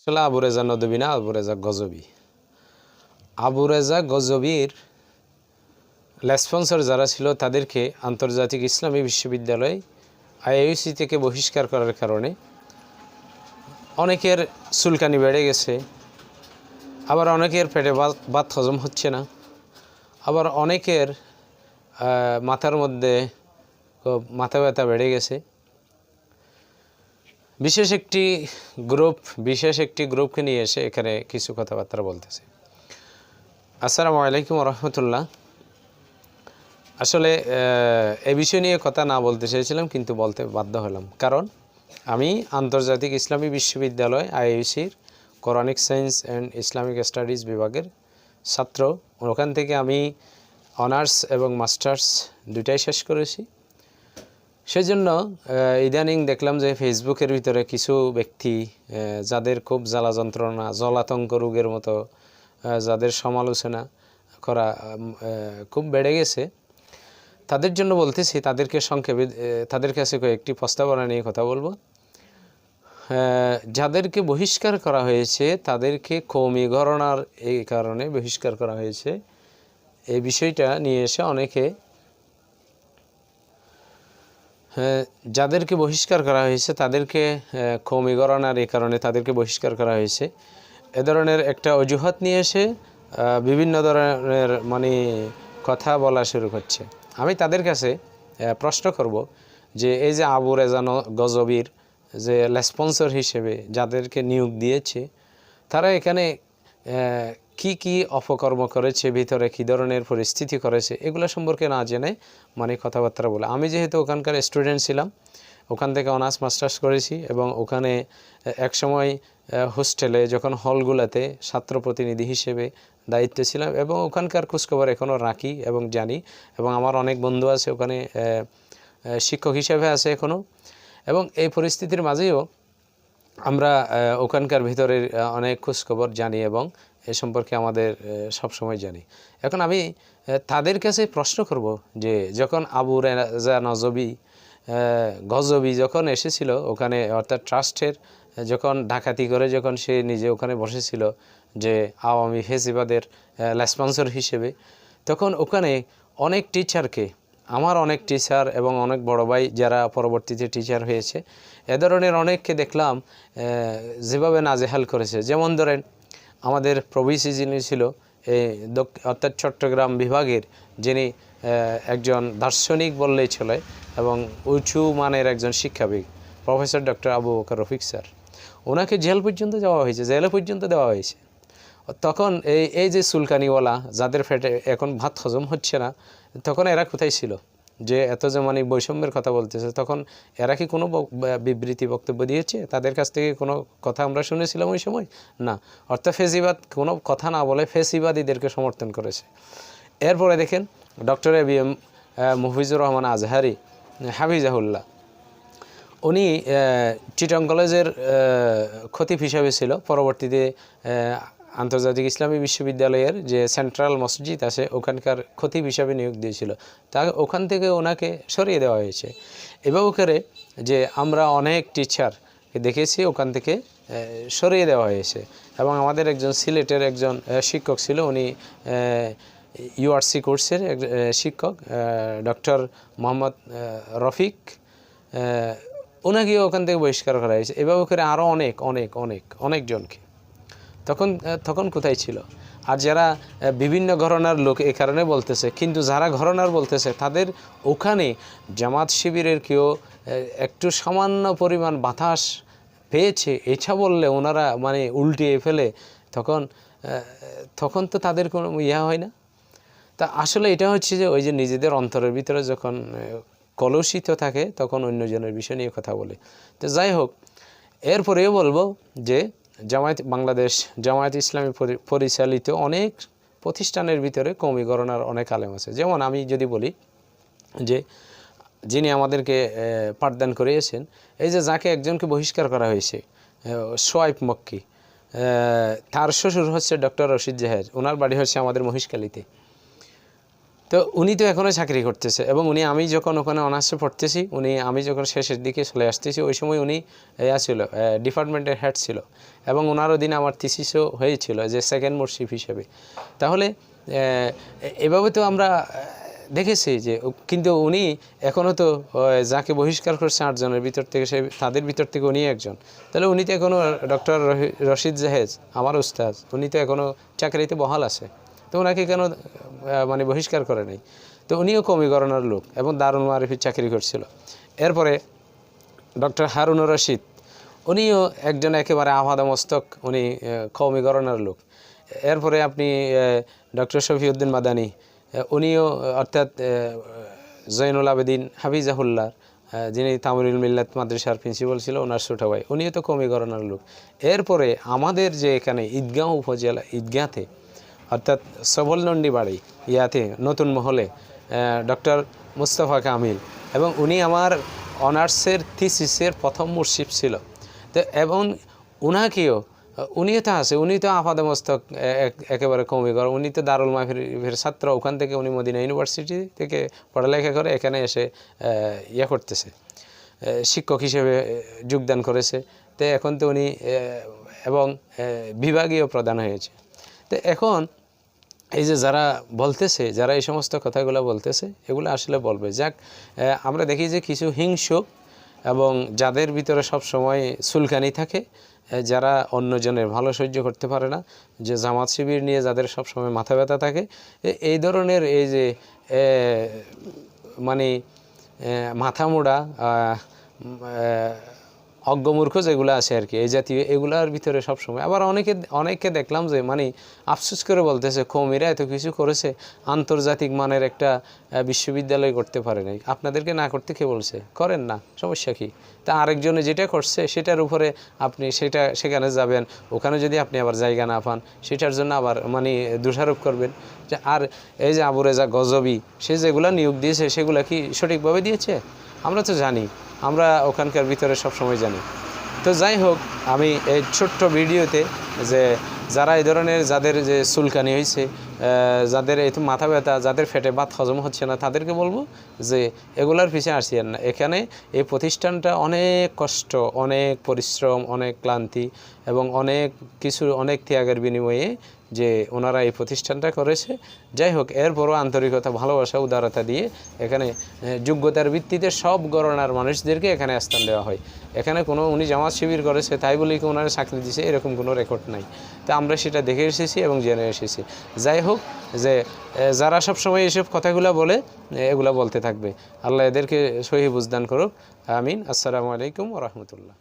আসলে আবু রেজা নদবী না, আবু রেজা গজবি। আবু রেজা গজবির রেসপন্সর যারা ছিল তাদেরকে আন্তর্জাতিক ইসলামী বিশ্ববিদ্যালয় আইআইসি থেকে বহিষ্কার করার কারণে অনেকের চুলকানি বেড়ে গেছে, আবার অনেকের পেটে ভাত হজম হচ্ছে না, আবার অনেকের মাথার মধ্যে মাথা ব্যথা বেড়ে গেছে। বিশেষ একটি গ্রুপ, বিশেষ একটি গ্রুপকে নিয়ে এসে এখানে কিছু কথাবার্তা বলতেছে। আসসালামু আলাইকুম রহমতুল্লাহ। আসলে এ বিষয় নিয়ে কথা না বলতে চেয়েছিলাম, কিন্তু বলতে বাধ্য হলাম। কারণ আমি আন্তর্জাতিক ইসলামী বিশ্ববিদ্যালয় আইইউসির Quranic science and Islamic studies বিভাগের ছাত্র। ওখান থেকে আমি অনার্স এবং মাস্টার্স দুটাই শেষ করেছি। সেজন্য ইদানিং দেখলাম যে ফেসবুকের ভিতরে কিছু ব্যক্তি যাদের খুব জ্বালা যন্ত্রণা জলাতঙ্ক রোগের মতো যাদের সমালোচনা করা খুব বেড়ে গেছে। তাদের জন্য বলতেছি, তাদেরকে সংক্ষেপে তাদের কাছে কয়েকটি প্রস্তাবনা নিয়ে কথা বলব। যাদেরকে বহিষ্কার করা হয়েছে, তাদেরকে কৌমি গণনার এই কারণে বহিষ্কার করা হয়েছে। এই বিষয়টা নিয়ে এসে অনেকে যাদেরকে বহিষ্কার করা হয়েছে, তাদেরকে কৌমি গণনার এই কারণে তাদেরকে বহিষ্কার করা হয়েছে। এ ধরনের একটা অজুহাত নিয়ে এসে বিভিন্ন ধরনের মানে কথা বলা শুরু করছে। আমি তাদের কাছে প্রশ্ন করব যে, এই যে আবু রেজান গজবির যে রেসপন্সর হিসেবে যাদেরকে নিয়োগ দিয়েছে, তারা এখানে কি কি অপকর্ম করেছে, ভিতরে কি ধরনের পরিস্থিতি করেছে, এগুলো সম্পর্কে না জেনে মানে কথাবার্তা বলে। আমি যেহেতু ওখানকার স্টুডেন্ট ছিলাম, ওখান থেকে অনার্স মাস্টার্স করেছি এবং ওখানে এক সময় হোস্টেলে যখন হলগুলোতে ছাত্র প্রতিনিধি হিসেবে দায়িত্বে ছিলাম এবং ওখানকার খোঁজখবর এখনও রাখি এবং জানি এবং আমার অনেক বন্ধু আছে ওখানে শিক্ষক হিসেবে আছে এখনও এবং এই পরিস্থিতির মাঝেও আমরা ওখানকার ভিতরের অনেক খোঁজখবর জানি এবং এ সম্পর্কে আমাদের সব সময় জানি। এখন আমি তাদের কাছে প্রশ্ন করব যে, যখন আবু রেজা নজবি গজবি যখন এসেছিল ওখানে, অর্থাৎ ট্রাস্টের যখন ডাকাতি করে, যখন সে নিজে ওখানে বসেছিল যে আওয়ামী ফেসিবাদের রেসপন্সর হিসেবে, তখন ওখানে অনেক টিচারকে আমার অনেক টিচার এবং অনেক বড় ভাই যারা পরবর্তীতে টিচার হয়েছে, এ ধরনের অনেককে দেখলাম যেভাবে নাজেহাল করেছে। যেমন ধরেন আমাদের প্রভিসি যিনি ছিল, এই অর্থাৎ চট্টগ্রাম বিভাগের যিনি একজন দার্শনিক বললেই চলে এবং উঁচু মানের একজন শিক্ষাবিদ, professor doctor Abu Bakar Rafiq sir. ওনাকে জেল পর্যন্ত যাওয়া হয়েছে, জেলে পর্যন্ত দেওয়া হয়েছে। তখন এই এই যে সুলকানিওয়ালা যাদের ফেটে এখন ভাত হজম হচ্ছে না, তখন এরা কোথায় ছিল? যে এত যে মানে বৈষম্যের কথা বলতেছে, তখন এরা কি কোনো বিবৃতি বক্তব্য দিয়েছে? তাদের কাছ থেকে কোনো কথা আমরা শুনেছিলাম ওই সময়? না। অর্থাৎ ফেসিবাদ, কোনো কথা না বলে ফেসিবাদীদেরকে সমর্থন করেছে। এরপরে দেখেন doctor A B M Mufizur Rahman Azhari, হাফিজাহুল্লাহ। উনি চিটং কলেজের খতিব হিসাবে ছিল। পরবর্তীতে আন্তর্জাতিক ইসলামী বিশ্ববিদ্যালয়ের যে সেন্ট্রাল মসজিদ আছে, ওখানকার খতিব হিসাবে নিয়োগ দিয়েছিল। তা ওখান থেকে ওনাকে সরিয়ে দেওয়া হয়েছে। এভাবে করে যে আমরা অনেক টিচার দেখেছি, ওখান থেকে সরিয়ে দেওয়া হয়েছে। এবং আমাদের একজন সিলেটের একজন শিক্ষক ছিল, উনি ইউআরসি কোর্সের এক- শিক্ষক ডক্টর মোহাম্মদ রফিক ওনাকেও ওখান থেকে বহিষ্কার করা হয়েছে। এভাবে করে আরও অনেক অনেক অনেক, অনেকজনকে। তখন তখন কোথায় ছিল? আর যারা বিভিন্ন ঘরনার লোক এ কারণে বলতেছে, কিন্তু যারা ঘরনার বলতেছে, তাদের ওখানে জামাত শিবিরের কেউ একটু সামান্য পরিমাণ বাতাস পেয়েছে এটা বললে ওনারা মানে উল্টিয়ে ফেলে, তখন তখন তো তাদের কোনো ইয়া হয় না। তা আসলে এটা হচ্ছে যে, ওই যে নিজেদের অন্তরের ভিতরে যখন কলুষিত থাকে, তখন অন্যজনের বিষয় নিয়ে কথা বলে। তো যাই হোক, এরপরেও বলব যে জামায়াত বাংলাদেশ, জামায়াত ইসলামী পরি- পরিচালিত অনেক প্রতিষ্ঠানের ভিতরে কমি গণনার অনেক আলেম আছে। যেমন আমি যদি বলি যে, যিনি আমাদেরকে পাঠদান করিয়েছেন, এই যে যাকে একজনকে বহিষ্কার করা হয়েছে সোয়াইপ মক্কি তার শ্বশুর হচ্ছে ডক্টর রশিদ জাহের ওনার বাড়ি হচ্ছে আমাদের মহিষকালিতে তো উনি তো এখনও চাকরি করতেছে এবং উনি আমি যখন ওখানে অনার্সে পড়তেছি, উনি আমি যখন শেষের দিকে চলে আসতেছি, ওই সময় উনি ইয়া ছিল ডিপার্টমেন্টের হেড ছিল এবং ওনার দিন আমার থিসিসও হয়েছিল যে সেকেন্ড মোরশিপ হিসেবে। তাহলে এভাবে তো আমরা দেখেছি যে কিন্তু উনি এখনও তো যাকে বহিষ্কার করছে আটজনের ভিতর থেকে, সে তাদের ভিতর থেকে উনি একজন। তাহলে উনি তো এখনও ডক্টর রশিদ জাহেজ আমার উস্তাদ, উনি তো এখনও চাকরিতে বহাল আছে। তো ওনাকে কেন মানে বহিষ্কার করে নাই। তো উনিও কমিকরণের লোক এবং দারুণ মারিফির চাকরি করছিল। এরপরে ডক্টর হারুনুর রশিদ উনিও একজন একেবারে আহাদা মস্তক উনি আহ, কওমিকরণের লোক। এরপরে আপনি ডক্টর শফিউদ্দিন মাদানি উনিও অর্থাৎ জৈনুল আবেদিন হাফিজাহুল্লাহ যিনি তামরুল মিল্লাত মাদ্রাসার প্রিন্সিপাল ছিল ওনার ছোট ভাই উনিও তো কমিকরণের লোক। এরপরে আমাদের যে এখানে ঈদগাঁও উপজেলা ঈদগাঁতে অর্থাৎ সবল সবলনন্ডি বাড়ি ইয়াতে নতুন মহলে ডক্টর মুস্তফা কামিল এবং উনি আমার অনার্সের থিসিসের প্রথম মুর্শিপ ছিল। তো এবং উনাকেও, উনিও তো আছে উনি তো আপাদ মস্তক এক- একেবারে কমে কর উনি তো দারুল মাহফির ছাত্র, ওখান থেকে উনি মদিনা ইউনিভার্সিটি থেকে পড়ালেখা করে এখানে এসে ইয়ে করতেছে। শিক্ষক হিসেবে যোগদান করেছে। তো এখন তো উনি এবং বিভাগীয় প্রদান হয়েছে। তো এখন এই যে যারা বলতেছে যারা এই সমস্ত কথাগুলো বলতেছে এগুলো আসলে বলবে। যাক আমরা দেখি যে কিছু হিংসুক এবং যাদের ভিতরে সব সময় সুলকানি থাকে যারা অন্যজনের ভালো সহ্য করতে পারে না যে জামাত শিবির নিয়ে যাদের সব সময় মাথা ব্যথা থাকে এই ধরনের এই যে মানে এ, অজ্ঞমূর্খ যেগুলো আছে আর কি, এই জাতীয় এগুলার ভিতরে সবসময়। আবার অনেকে, অনেককে দেখলাম যে মানে আফসোস করে বলতেছে, কৌমিরা এত কিছু করেছে, আন্তর্জাতিক মানের একটা বিশ্ববিদ্যালয় করতে পারে নাই। আপনাদেরকে না করতে কে বলছে? করেন না, সমস্যা কি? তা আরেকজনে যেটা করছে, সেটার উপরে আপনি সেটা, সেখানে যাবেন, ওখানে যদি আপনি আবার জায়গা না পান, সেটার জন্য আবার মানে দোষারোপ করবেন। যে, আর এই যে আবু রেজা গজবি, সে যেগুলা নিয়োগ দিয়েছে, সেগুলা কি সঠিকভাবে দিয়েছে? আমরা তো জানি। আমরা ওখানকার ভিতরে সব সময় জানি। তো যাই হোক, আমি এই ছোট্ট ভিডিওতে যে যারা এই ধরনের, যাদের যে চুলকানি হয়েছে যাদের এই মাথা ব্যথা, যাদের ফেটে ভাত হজম হচ্ছে না, তাদেরকে বলব যে এগুলার পিছিয়ে আসিয়েন না। এখানে এই প্রতিষ্ঠানটা অনেক কষ্ট, অনেক পরিশ্রম, অনেক ক্লান্তি এবং অনেক কিছু, অনেক ত্যাগের বিনিময়ে যে ওনারা এই প্রতিষ্ঠানটা করেছে। যাই হোক, এরপরও আন্তরিকতা, ভালোবাসা, উদারতা দিয়ে এখানে যোগ্যতার ভিত্তিতে সব গণনার মানুষদেরকে এখানে স্থান দেওয়া হয়। এখানে কোনো, উনি জামাত শিবির করেছে, তাই বলেই কি ওনারা চাকরি দিছে, এরকম কোনো রেকর্ড নাই। তো আমরা সেটা দেখে এসেছি এবং জেনে এসেছি। যাই হোক যে যারা সব সময় এসব কথাগুলো বলে এগুলো বলতে থাকবে। আল্লাহ এদেরকে সহি বুঝদান করুক। আমিন। আসসালামু আলাইকুম রহমতুল্লাহ।